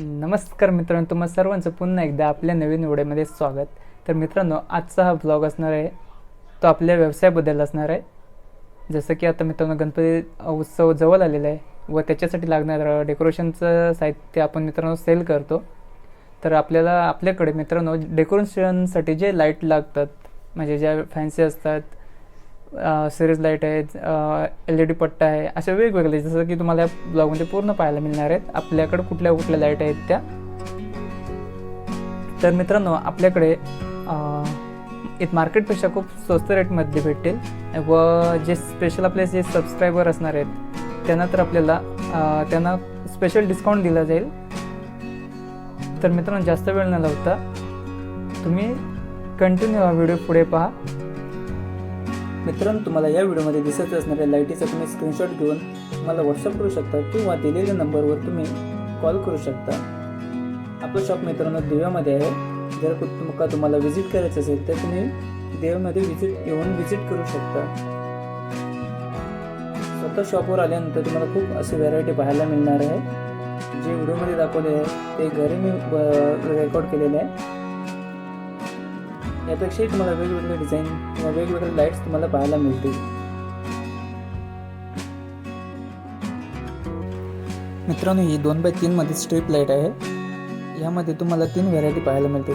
नमस्कार मित्रांनो तुम्हा सर्वांचं पुन्हा एकदा आपल्या नवीन व्हिडिओमध्ये स्वागत. तर मित्रांनो आजचा हा ब्लॉग असणार आहे तो आपल्या व्यवसायाबद्दल असणार आहे. जसं की आता मित्रांनो गणपती उत्सव जवळ आलेला आहे व त्याच्यासाठी लागणारं डेकोरेशनचं साहित्य आपण मित्रांनो सेल करतो. तर आपल्याला आपल्याकडे मित्रांनो डेकोरेशनसाठी जे लाइट लागतात म्हणजे ज्या फॅन्सी असतात सिरीज लाइट आहेत एल ई डी पट्टा आहे अशा वेगवेगळे जसं की तुम्हाला या ब्लॉगमध्ये पूर्ण पाहायला मिळणार आहेत. आपल्याकडे कुठल्या कुठल्या लाइट आहेत त्या. तर मित्रांनो आपल्याकडे एक मार्केटपेक्षा खूप स्वस्त रेटमध्ये भेटेल. व जे स्पेशल आपले जे सबस्क्रायबर असणार आहेत त्यांना तर आपल्याला त्यांना स्पेशल डिस्काउंट दिला जाईल. तर मित्रांनो जास्त वेळ न लावता तुम्ही कंटिन्यू हा व्हिडिओ पुढे पहा. मित्रांनो तुम्हाला या व्हिडिओमध्ये दिसत असणाऱ्या लाईटीचा तुम्ही स्क्रीनशॉट घेऊन मला व्हॉट्सअप करू शकता किंवा दिलेल्या नंबरवर तुम्ही कॉल करू शकता. आपलं शॉप मित्रांनो दिव्यामध्ये आहे. जर कुठ- तुम्हाला व्हिजिट करायचं असेल तर तुम्ही देवामध्ये व्हिजिट येऊन व्हिजिट करू शकता. स्वतः शॉपवर आल्यानंतर तुम्हाला खूप अशी व्हरायटी पाहायला मिळणार आहे. जे व्हिडिओमध्ये दाखवले आहे ते घरी मी रेकॉर्ड केलेले आहे. यापेक्षाही तुम्हाला वेगवेगळे डिझाईन किंवा वेगवेगळे लाईट्स तुम्हाला पाहायला मिळतील. मित्रांनो ही दोन बाय तीनमध्ये स्ट्रीप लाइट आहे. यामध्ये तुम्हाला तीन व्हरायटी पाहायला मिळतील.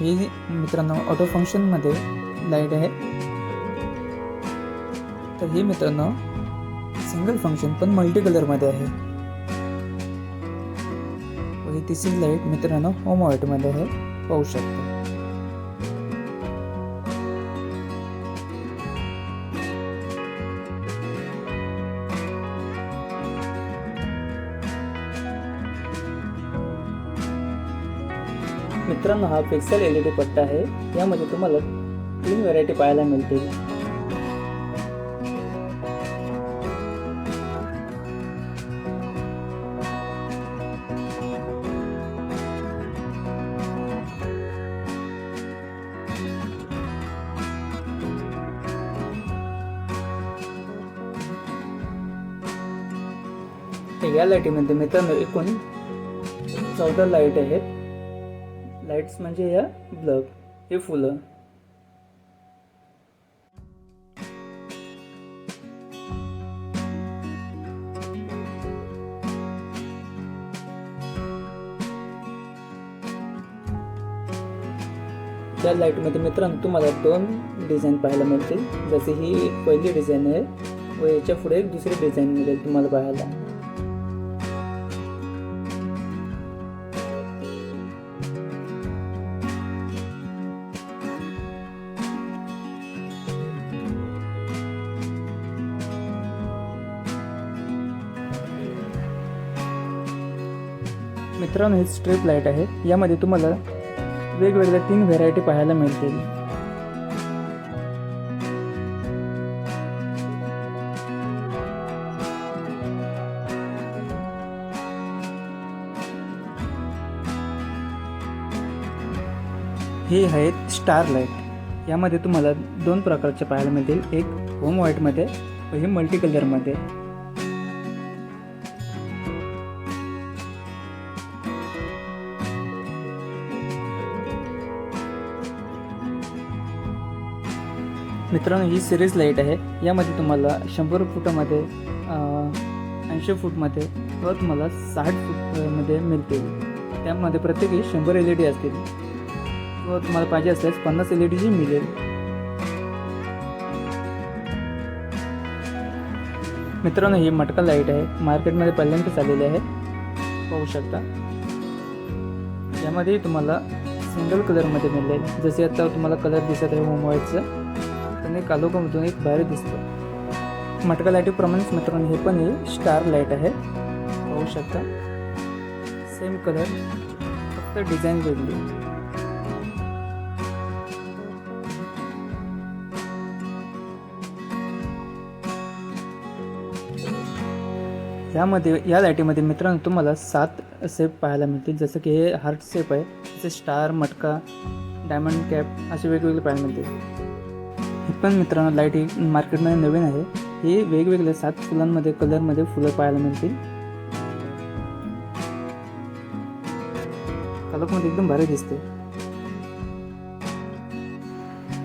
ही मित्रांनो ऑटो फंक्शनमध्ये लाइट आहे. तर ही मित्रांनो सिंगल फंक्शन पण मल्टी कलरमध्ये आहे. व ही तिसरी लाइट मित्रांनो होम व्हाईटमध्ये आहे. पाहू शकतो. मित्रांनो हा पिक्सेल एल ई डी पट्टा आहे. यामध्ये तुम्हाला तीन व्हरायटी पाहायला मिळतील. या लाईटीमध्ये मित्रांनो एकूण चौदा लाइट आहेत. लाईट्स म्हणजे या ब्लब हे फुलं. त्या लाईटमध्ये मित्रांनो तुम्हाला दोन डिझाईन पाहायला मिळतील. जसे ही एक पहिली डिझाईन आहे व याच्यापुढे एक दुसरी डिझाईन मिळेल तुम्हाला पाहायला मित्रांनो ही स्ट्रीप लाइट आहे. यामध्ये तुम्हाला वेगवेगळ्या तीन व्हेरायटी पाहायला मिळतील. हे आहेत स्टार लाइट यामध्ये तुम्हाला दोन प्रकारचे पाहायला मिळतील. एक होम व्हाईटमध्ये व हे मल्टी कलरमध्ये मित्रांनो ही सिरीज लाइट आहे. यामध्ये तुम्हाला शंभर फुटामध्ये ऐंशी फूटमध्ये व तुम्हाला साठ फूटमध्ये मिळतील त्यामध्ये प्रत्येकी शंभर एल ई डी असतील. व तुम्हाला पाहिजे असल्यास पन्नास एल ई डीची मिळेल. मित्रांनो ही मटका लाइट आहे. मार्केटमध्ये पहिल्यांदाच आलेली आहे. पाहू शकता. यामध्ये तुम्हाला सिंगल कलरमध्ये मिळेल. जसे आता तुम्हाला कलर दिसत आहे होम व्हाईटचं आणि कालोखामधून एक बाहेर दिसतो. मटका लाईटीप्रमाणेच मित्रांनो हे पण हे स्टार लाइट आहे. पाहू शकता. सेम कलर फक्त डिझाईन वेगळी. यामध्ये या लाईटीमध्ये मित्रांनो तुम्हाला सात सेप पाहायला मिळतील. जसं की हे हार्ट सेप आहे जसे स्टार मटका डायमंड कॅप असे वेगवेगळे पाहायला मिळतील. पण मित्रांनो लाइट ही मार्केटमध्ये नवीन आहे. ही वेगवेगळ्या सात फुलांमध्ये कलरमध्ये फुलं पाहायला मिळतील. कलरमध्ये एकदम भारी दिसते.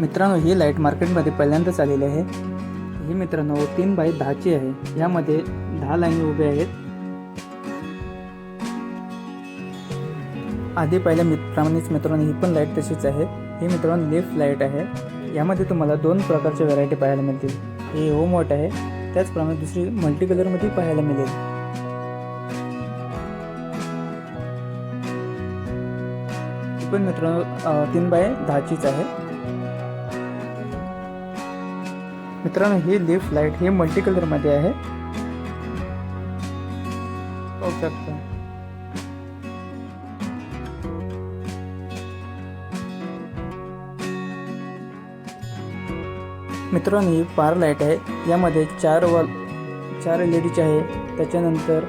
मित्रांनो ही लाइट मार्केटमध्ये पहिल्यांदाच आलेली आहे. ही मित्रांनो तीन बाय दहाची आहे. यामध्ये दहा लाईनी उभे आहेत. आधी पहिल्या मित्रांनीच मित्रांनो ही पण लाइट तशीच आहे. ही मित्रांनो लेफ्ट लाइट आहे. यामध्ये तुम्हाला दोन प्रकारच्या व्हरायटी पाहायला मिळतील. हे होम वॉट आहे. त्याचप्रमाणे दुसरी मल्टी कलरमध्ये पाहायला मिळेल. पण मित्रांनो तीन बाय दहाचीच आहे. मित्रांनो ही लिफ्ट लाइट ही मल्टी कलरमध्ये आहे. पाहू शकता. मित्रांनो ही पार लाइट आहे. यामध्ये चार वॉल चार एल ई डीचे आहे. त्याच्यानंतर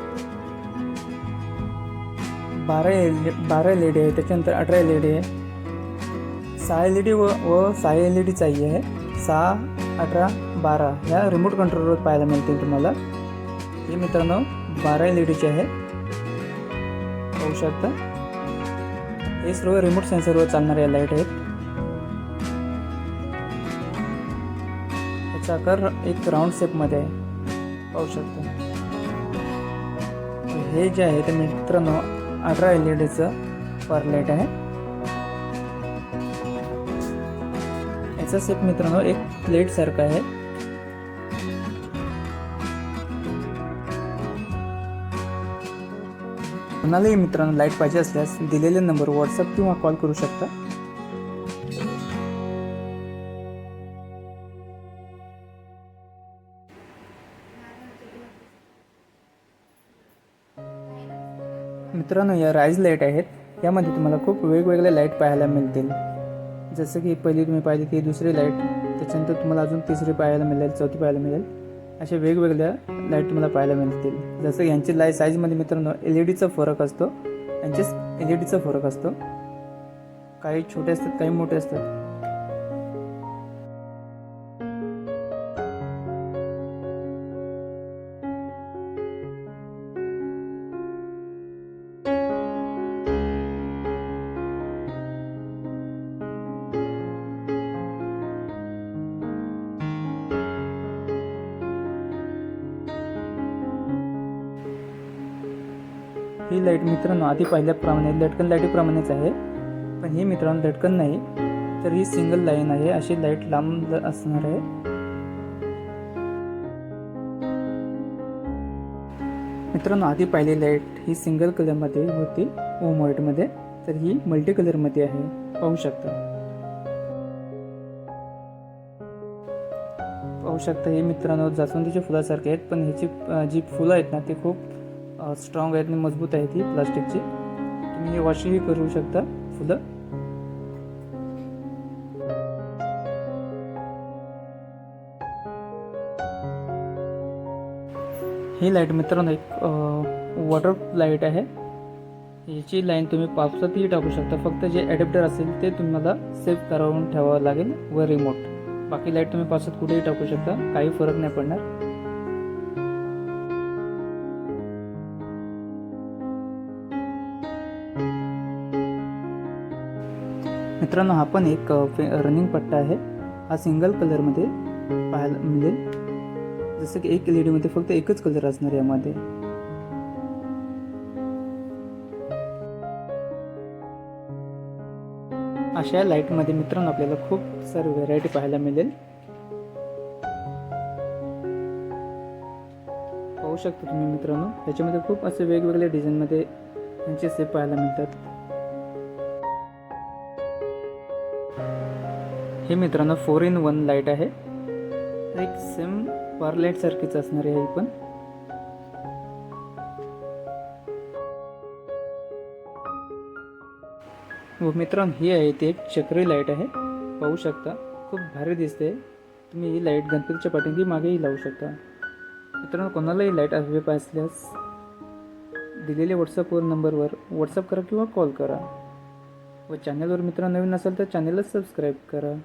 बारा एल बारा एल ई डी आहे. त्याच्यानंतर अठरा एल ई डी आहे. सहा एल ई डी व व सहा एल ई डीचाही आहे. सहा अठरा बारा ह्या रिमोट कंट्रोलवर पाहायला मिळतील तुम्हाला. हे मित्रांनो बारा एल ई डीचे आहे. पाहू शकता. हे सर्व रिमोट सेन्सरवर चालणाऱ्या लाइट आहेत. याचा आकार एक राऊंड शेपमध्ये आहे पाहू शकतो. हे जे आहे ते मित्रांनो अठरा एल ई डीचं पर लाइट आहे. याचा शेप मित्रांनो एक प्लेट सारखा आहे. कोणालाही मित्रांनो लाइट पाहिजे असल्यास दिलेले नंबर व्हॉट्सअप किंवा कॉल करू शकता. मित्रांनो या राईज लाइट आहेत. यामध्ये तुम्हाला खूप वेगवेगळ्या लाइट पाहायला मिळतील. जसं की पहिली तुम्ही पाहिली ती दुसरी लाइट. त्याच्यानंतर तुम्हाला अजून तिसरी पाहायला मिळेल चौथी पाहायला मिळेल. अशा वेगवेगळ्या लाइट तुम्हाला पाहायला मिळतील. जसं यांची लाइट साईजमध्ये मित्रांनो एल ई डीचा फरक असतो. यांचे एल ई डीचा फरक असतो. काही छोटे असतात काही मोठे असतात. ही लाइट मित्रांनो आधी पाहिल्याप्रमाणे लटकन लाईटीप्रमाणेच आहे. पण ही मित्रांनो लटकन नाही तर ही सिंगल लाईन आहे. अशी लाइट लांब असणार आहे. मित्रांनो आधी पाहिली लाइट ही सिंगल कलरमध्ये होती ओम व्हाईटमध्ये तर ही मल्टी कलरमध्ये आहे. पाहू शकता. पाहू शकता हे मित्रांनो जास्वंदीच्या फुलासारखे आहेत पण ह्याची जी फुलं आहेत ना ती खूप स्ट्रॉंग आहेत आणि मजबूत आहे ती प्लास्टिकची. तुम्ही हे वॉशिंगही करू शकता फुलं. ही लाइट मित्रांनो एक वॉटर लाइट आहे. याची लाईन तुम्ही पावसातही टाकू शकता. फक्त जे ॲडॅप्टर असेल ते तुम्हाला सेफ करावून ठेवावं लागेल व रिमोट बाकी लाइट तुम्ही पावसात कुठेही टाकू शकता. काही फरक नाही पडणार. मित्रांनो हा पण एक रनिंग पट्टा आहे. हा सिंगल कलरमध्ये पाहायला मिळेल. जसं की एक एल ई डीमध्ये फक्त एकच कलर असणार यामध्ये. अशा लाईटमध्ये मित्रांनो आपल्याला खूप सारी व्हेरायटी पाहायला मिळेल. पाहू शकता तुम्ही मित्रांनो त्याच्यामध्ये खूप असे वेगवेगळ्या डिझाईनमध्ये यांचे सेप पाहायला मिळतात. हे मित्रांनो फोर इन वन लाइट आहे. एक सेम पार लाईटसारखीच असणार आहे ही पण. व मित्रांनो ही आहे ती एक चक्री लाइट आहे. पाहू शकता खूप भारी दिसते. तुम्ही ही लाइट गणपतीच्या पाठींगी मागेही लावू शकता. मित्रांनो कोणालाही लाइट हवे असल्यास दिलेल्या व्हॉट्सअपवर नंबरवर व्हॉट्सअप करा किंवा कॉल करा. व चॅनलवर मित्र नवीन असेल तर चॅनलला सबस्क्राईब करा.